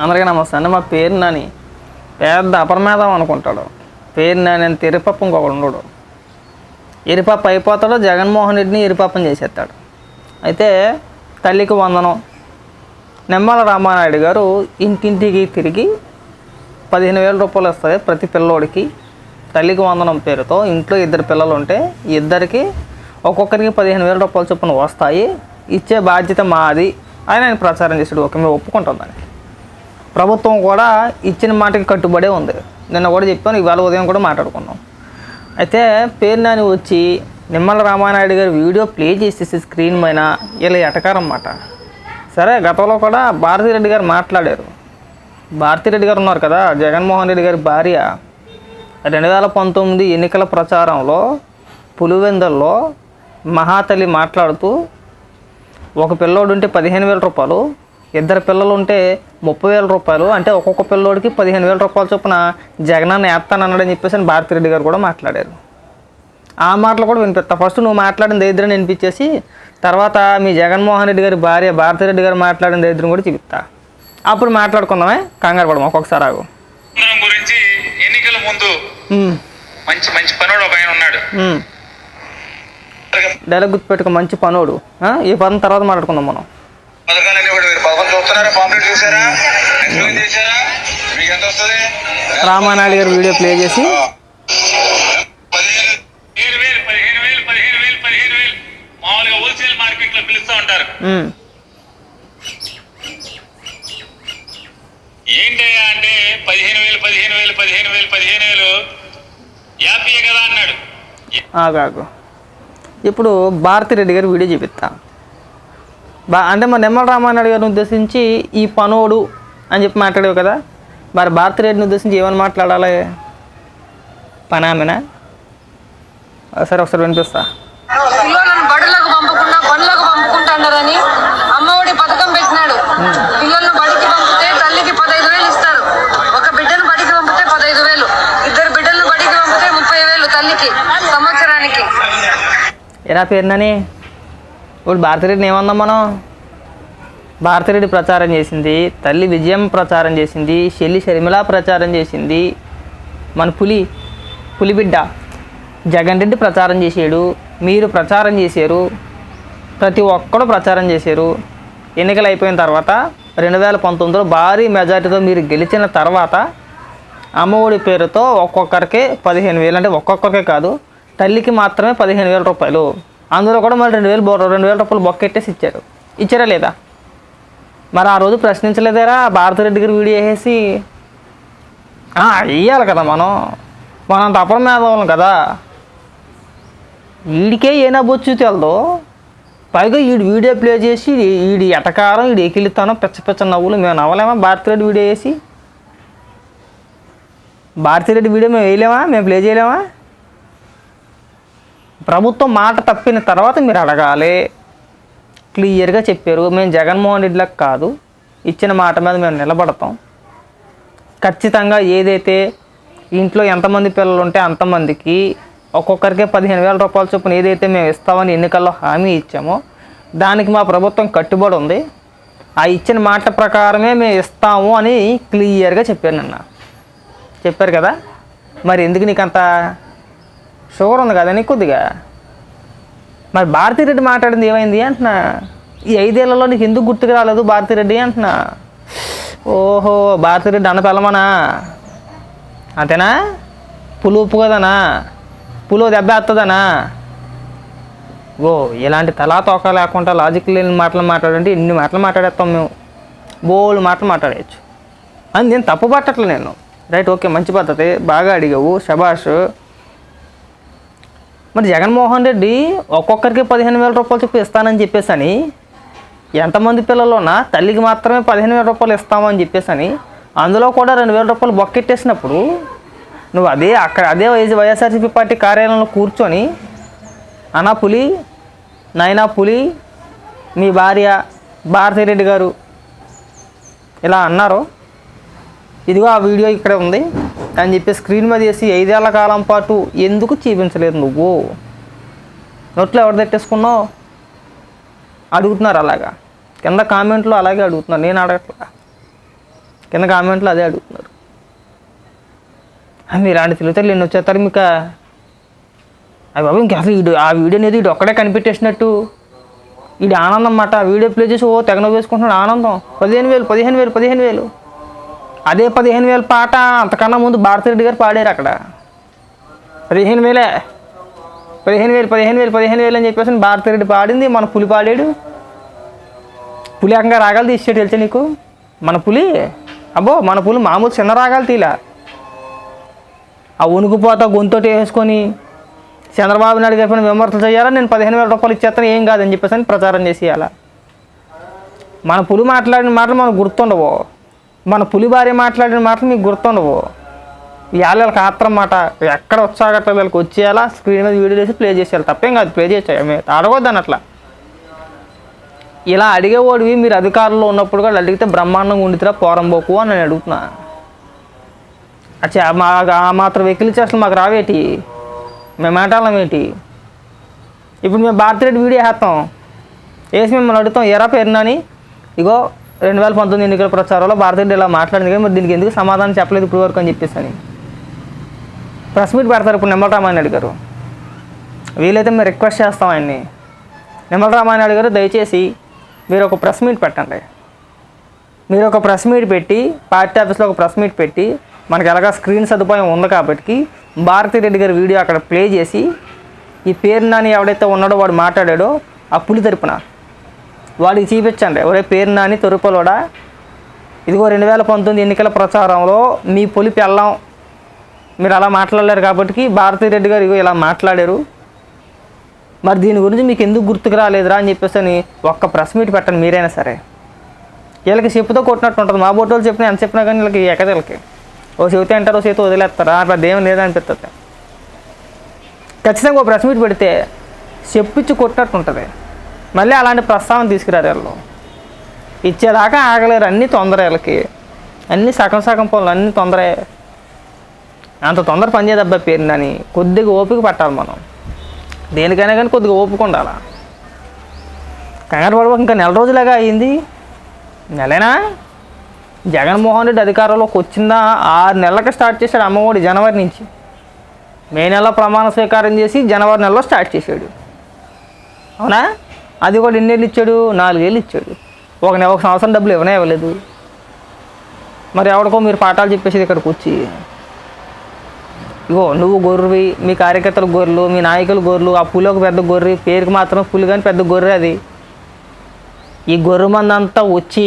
అందరికీ నమస్తే అండి. మా పేరు నాని. పెద్ద అపరమేధం అనుకుంటాడు. పేరు నాని అని ఎరిపప్ప ఇంకొకడు ఉండడు. ఎరిపప్ప అయిపోతాడు జగన్మోహన్ రెడ్డిని ఎరిపప్పని చేసేస్తాడు. అయితే తల్లికి వందనం. నిమ్మల రామానాయుడు గారు ఇంటింటికి తిరిగి పదిహేను వేల రూపాయలు వస్తుంది ప్రతి పిల్లోడికి. తల్లికి వందనం పేరుతో ఇంట్లో ఇద్దరు పిల్లలు ఉంటే ఇద్దరికి ఒక్కొక్కరికి పదిహేను వేల రూపాయలు చొప్పున వస్తాయి. ఇచ్చే బాధ్యత మాది అని ఆయన ప్రచారం చేసాడు ఓకే మేము ఒప్పుకుంటాం దానికి. ప్రభుత్వం కూడా ఇచ్చిన మాటకి కట్టుబడే ఉంది. నిన్న కూడా చెప్పాను ఇవాళ ఉదయం కూడా మాట్లాడుకున్నాం. అయితే పేరు నాని వచ్చి నిమ్మల రామానాయుడు గారి వీడియో ప్లే చేసేసి స్క్రీన్ పైన ఇలా ఎటకారన్నమాట సరే గతంలో కూడా భారతిరెడ్డి గారు మాట్లాడారు. భారతిరెడ్డి గారు ఉన్నారు కదా జగన్మోహన్ రెడ్డి గారి భార్య. రెండు వేల పంతొమ్మిది ఎన్నికల ప్రచారంలో పులివెందల్లో మహాతల్లి మాట్లాడుతూ ఒక పిల్లోడుంటే పదిహేను వేల రూపాయలు ఇద్దరు పిల్లలు ఉంటే ముప్పై వేల రూపాయలు అంటే ఒక్కొక్క పిల్లోడికి పదిహేను వేల రూపాయల చొప్పున జగనన్న వేస్తానన్నాడని చెప్పేసి అని భారతిరెడ్డి గారు కూడా మాట్లాడారు. ఆ మాటలు కూడా వినిపిస్తా ఫస్ట్ నువ్వు మాట్లాడిన దరిద్రం వినిపించేసి తర్వాత మీ జగన్మోహన్ రెడ్డి గారి భార్య భారతిరెడ్డి గారు మాట్లాడిన దరిద్రం కూడా చూపిస్తా. అప్పుడు మాట్లాడుకుందామే. కంగారు పడము? ఒక్కొక్కసారి ఆగు. గురించి ఎన్నికల ముందు మంచి మంచి పనుడు ఒక ఆయన ఉన్నాడు. డైలాగ్ గుర్తుపెట్టుకో మంచి పనోడు? ఈ పదం తర్వాత మాట్లాడుకుందాం మనం. పథకాలన్నీ పాంప్లెట్ చూసారా? ఎక్స్ప్లెయిన్ చేశారా? మీకు ఎంత వస్తుంది రామానాయుడు గారి వీడియో ప్లే చేసి పదిహేను వేలు పదిహేను వేలు పదిహేను వేలు పదిహేను వేలు. మామూలుగా హోల్సేల్ మార్కెట్లో పిలుస్తూ ఉంటారు. ఏంటయ్యా అంటే పదిహేను వేలు పదిహేను వేలు పదిహేను వేలు పదిహేను వేలు. యాపీయే కదా అన్నాడు. ఇప్పుడు భారతిరెడ్డి గారి వీడియో చూపిస్తా. బా అంటే మరి నిమ్మల రామానాయుడు గారిని ఉద్దేశించి ఈ పనోడు అని చెప్పి మాట్లాడావు కదా. మరి భారతిరెడ్డిని ఉద్దేశించి ఏమని మాట్లాడాలి? పనామెనా? సరే ఒకసారి వినిపిస్తా. ఎలా పేరునని? ఇప్పుడు భారతిరెడ్డిని ఏమందాం మనం? భారతిరెడ్డి ప్రచారం చేసింది తల్లి విజయం ప్రచారం చేసింది శల్లి షర్మిల ప్రచారం చేసింది మన పులి పులిబిడ్డ. జగన్ రెడ్డి ప్రచారం చేసాడు మీరు ప్రచారం చేశారు ప్రతి ఒక్కరు ప్రచారం చేశారు ఎన్నికలు అయిపోయిన తర్వాత రెండు వేల పంతొమ్మిదిలో భారీ మెజార్టీతో మీరు గెలిచిన తర్వాత అమ్మఒడి పేరుతో ఒక్కొక్కరికి పదిహేను వేలు అంటే ఒక్కొక్కరికే కాదు తల్లికి మాత్రమే పదిహేను వేల రూపాయలు. అందులో కూడా మరి రెండు వేలు బొ- రెండు వేల రూపాయలు బొక్కెట్టేసి ఇచ్చారు ఇచ్చారా లేదా? మరి ఆ రోజు ప్రశ్నించలేదేరా? భారతిరెడ్డి గారు వీడియో వేసేసి వెయ్యాలి కదా మనం. మనం తప్పడం మీద వాళ్ళం కదా. వీడికే ఏనా బొచ్చు తెలదో. పైగా వీడు వీడియో ప్లే చేసి వీడి ఎటకారం వీడి ఎకిలితానం పిచ్చ పిచ్చ నవ్వులు మేము నవ్వలేమా? భారతిరెడ్డి వీడియో వేసి? భారతిరెడ్డి వీడియో మేము వేయలేమా? మేము ప్లే చేయలేమా? ప్రభుత్వం మాట తప్పిన తర్వాత మీరు అడగాలి. క్లియర్గా చెప్పారు. మేము జగన్మోహన్ రెడ్డిలకు కాదు. ఇచ్చిన మాట మీద మేము నిలబడతాం. ఖచ్చితంగా ఏదైతే ఇంట్లో ఎంతమంది పిల్లలు ఉంటే అంతమందికి ఒక్కొక్కరికే పదిహేను వేల రూపాయల చొప్పున ఏదైతే మేము ఇస్తామని ఎన్నికల్లో హామీ ఇచ్చామో దానికి మా ప్రభుత్వం కట్టుబడి ఉంది. ఆ ఇచ్చిన మాట ప్రకారమే మేము ఇస్తాము అని క్లియర్గా చెప్పాను నిన్న. చెప్పారు కదా? మరి ఎందుకు నీకు అంత షుగర్ ఉంది కదా నీకు కొద్దిగా? మరి భారతిరెడ్డి మాట్లాడింది ఏమైంది అంటున్నా? ఈ ఐదేళ్ళలో నీకు ఎందుకు గుర్తుకు రాలేదు భారతిరెడ్డి అంటున్నా? ఓహో భారతిరెడ్డి అన్నపెల్లమనా అంతేనా? పులు ఉప్పు కదనా పులు దెబ్బ వేస్తుందనా ఓ ఇలాంటి తలా తోక లేకుండా లాజిక్ లేని మాటలు మాట్లాడంటే ఇన్ని మాటలు మాట్లాడేస్తాం మేము. బోలు మాటలు మాట్లాడేయచ్చు. అని నేను తప్పు పట్టట్లే నేను. రైట్ ఓకే మంచి పద్ధతి. బాగా అడిగావు. శబాష్ మరి జగన్మోహన్ రెడ్డి ఒక్కొక్కరికి పదిహేను వేల రూపాయలు చెప్పి ఇస్తానని చెప్పేసని ఎంతమంది పిల్లలున్నా తల్లికి మాత్రమే పదిహేను వేల రూపాయలు ఇస్తామని చెప్పేసని అందులో కూడా రెండు వేల రూపాయలు బొక్కెట్టేసినప్పుడు నువ్వు అదే అక్కడ అదే వైఎస్ వైఎస్ఆర్సీపీ పార్టీ కార్యాలయంలో కూర్చొని అనా పులి నైనా పులి మీ భార్య భారతిరెడ్డి గారు ఇలా అన్నారు ఇదిగో ఆ వీడియో ఇక్కడ ఉంది అని చెప్పి స్క్రీన్ మీద వేసి ఐదేళ్ళ కాలం పాటు ఎందుకు చూపించలేదు నువ్వు? నోట్లో ఎవరు తెట్టేసుకున్నావు? అడుగుతున్నారు అలాగా. కింద కామెంట్లో అలాగే అడుగుతున్నారు. నేను అడగట్లా. కింద కామెంట్లో అదే అడుగుతున్నారు. మీరు ఆడ తిరుగుతారు ఎన్ని వచ్చేస్తారు మీకు? అవి బాబు ఇంకా అసలు వీడు ఆ వీడియో అనేది వీడు ఒక్కడే కనిపెట్టేసినట్టు. వీడి ఆనందం అన్నమాట. ఆ వీడియో ప్లే చేసి ఓ తెగన వేసుకుంటున్నాడు ఆనందం. పదిహేను వేలు పదిహేను వేలు పదిహేను వేలు. అదే పదిహేను వేల పాట అంతకన్నా ముందు భారతిరెడ్డి గారు పాడారు అక్కడ. పదిహేను వేలే. పదిహేను వేలు పదిహేను వేలు పదిహేను వేలు అని చెప్పేసి భారతిరెడ్డి పాడింది మన పులి పాడాడు. పులి ఏకంగా రాగాలు తీసాడు తెలుసా నీకు? మన పులి? అబ్బో మన పులి మామూలు చిన్న రాగాలు తీలా. ఆ ఉనుకుపోతా గొంతోటి వేసుకొని చంద్రబాబు నాయుడు గారి విమర్శలు చేయాలా? నేను పదిహేను వేల రూపాయలు ఇచ్చేస్తాను ఏం కాదని చెప్పేసి అని ప్రచారం చేసి అలా మన పులి మాట్లాడిన మాటలు మనకు గుర్తుండవు. మన పులి మాట్లాడిన మాటలు మీకు గుర్తుండవు. వాళ్ళకి ఆత్రం మాట ఎక్కడ వచ్చాగట్ల వీళ్ళకి వచ్చేయాలా? స్క్రీన్ మీద వీడియో చేసి ప్లే చేసేయాలి. తప్పేం కాదు ప్లే చేసేయాలి అడగొద్దని అట్లా ఇలా అడిగేవాడివి మీరు అధికారంలో ఉన్నప్పుడు కూడా అడిగితే బ్రహ్మాండంగా ఉండితే పోరంబోకు అని నేను అడుగుతున్నా. అచ్చా మా ఆ మాత్రం వెకిలి చేసిన మాకు రావేటి? మేము మాట్లాడలేం ఏంటి? ఇప్పుడు మేము భారతిరెడ్డి వీడియో వేస్తాం. వేసి మిమ్మల్ని అడుగుతాం ఎరా పేరునని? ఇగో రెండు వేల పంతొమ్మిది ఎన్నికల ప్రచారంలో భారతిరెడ్డి ఇలా మాట్లాడింది. కానీ మరి దీనికి ఎందుకు సమాధానం చెప్పలేదు ఇప్పుడు వరకు అని చెప్పేసి అని. ప్రెస్ మీట్ పెడతారు ఇప్పుడు నిమ్మల రామాయణ గారు. వీలైతే మేము రిక్వెస్ట్ చేస్తాం ఆయన్ని. నిమ్మల రామాయణ గారు దయచేసి మీరు ఒక ప్రెస్ మీట్ పెట్టండి. మీరు ఒక ప్రెస్ మీట్ పెట్టి పార్టీ ఆఫీస్లో ఒక ప్రెస్ మీట్ పెట్టి మనకి ఎలాగా స్క్రీన్ సదుపాయం ఉంది కాబట్టి భారతిరెడ్డి గారి వీడియో అక్కడ ప్లే చేసి ఈ పేరు నాని ఎవడైతే ఉన్నాడో వాడు మాట్లాడాడో ఆ పులి తరపున వాడికి చూపించండి. ఒరే పేరు నాని తొరుపలోడా? ఇదిగో రెండు వేల పంతొమ్మిది ఎన్నికల ప్రచారంలో మీ పొలిపి వెళ్ళాం మీరు అలా మాట్లాడలేరు కాబట్టి భారతిరెడ్డి గారు ఇగో ఇలా మాట్లాడారు. మరి దీని గురించి మీకు ఎందుకు గుర్తుకు రాలేదురా అని చెప్పేసి అని ఒక్క ప్రెస్ మీట్ పెట్టండి మీరైనా సరే. వీళ్ళకి చెప్పుతో కొట్టినట్టు ఉంటుంది. మా బొట్టోళ్ళు చెప్పినా ఎంత చెప్పినా కానీ వీళ్ళకి ఎక్కదు ఓ చెబితే అంటారు ఓ చేతి వదిలేస్తారా? అట్లా దేవం లేదనిపిస్తుంది. ఖచ్చితంగా ఒక ప్రెస్ మీట్ పెడితే చెప్పించి కొట్టినట్టు ఉంటుంది. మళ్ళీ అలాంటి ప్రస్తావన తీసుకురారు వీళ్ళు. ఇచ్చేదాకా ఆగలేరు అన్నీ తొందర వీళ్ళకి అన్నీ సగం సగం పనులు అన్నీ తొందరే అంత తొందర పని చేయదబ్బా కొద్దిగా ఓపిక పట్టాలి మనం. దేనికైనా కానీ కొద్దిగా ఓపిక ఉండాలి? కంగారు పడవ ఇంకా నెల రోజులాగా అయింది. నెలైనా? జగన్మోహన్ రెడ్డి అధికారంలోకి వచ్చిందా? ఆరు నెలలకి స్టార్ట్ చేశాడు అమ్మఒడి జనవరి నుంచి. మే నెలలో ప్రమాణ స్వీకారం చేసి జనవరి నెలలో స్టార్ట్ చేశాడు. అవునా? అది కూడా ఎన్నేళ్ళు ఇచ్చాడు? నాలుగేళ్ళు ఇచ్చాడు. ఒక నెల ఒక సంవత్సరం డబ్బులు ఇవ్వనే ఇవ్వలేదు. మరి ఎవరికో మీరు పాఠాలు చెప్పేసేది ఇక్కడికి వచ్చి. ఇగో నువ్వు గొర్రెవి మీ కార్యకర్తలు గొర్రెలు మీ నాయకులు గొర్రెలు ఆ పులి ఒక పెద్ద గొర్రె పేరుకి మాత్రం పులి కానీ పెద్ద గొర్రె అది. ఈ గొర్రె మందంతా వచ్చి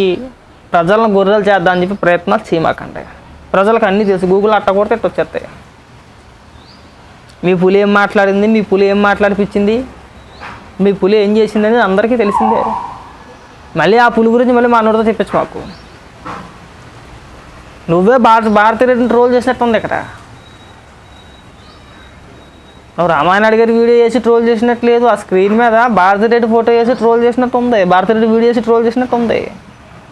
ప్రజలను గొర్రెలు చేద్దామని చెప్పి ప్రయత్నాలు చేయమాకండి ప్రజలకు అన్నీ తెలుసు. గూగుల్ అట్ట కొడితే ఇట్ట వచ్చేస్తాయి మీ పులి ఏం మాట్లాడింది? మీ పులి ఏం మాట్లాడిపించింది? మీ పులి ఏం చేసిందని అందరికీ తెలిసిందే. మళ్ళీ ఆ పులి గురించి మళ్ళీ మనోడితో చెప్పించు మాకు. నువ్వే భారత భారతీయుడిని ట్రోల్ చేసినట్టుంది ఇక్కడ. నువ్వు రామాయణాడు గారి వీడియో చేసి ట్రోల్ చేసినట్టు లేదు. ఆ స్క్రీన్ మీద భారతిరెడ్డి ఫోటో వేసి ట్రోల్ చేసినట్టు ఉంది భారతిరెడ్డి వీడియో చేసి ట్రోల్ చేసినట్టు ఉంది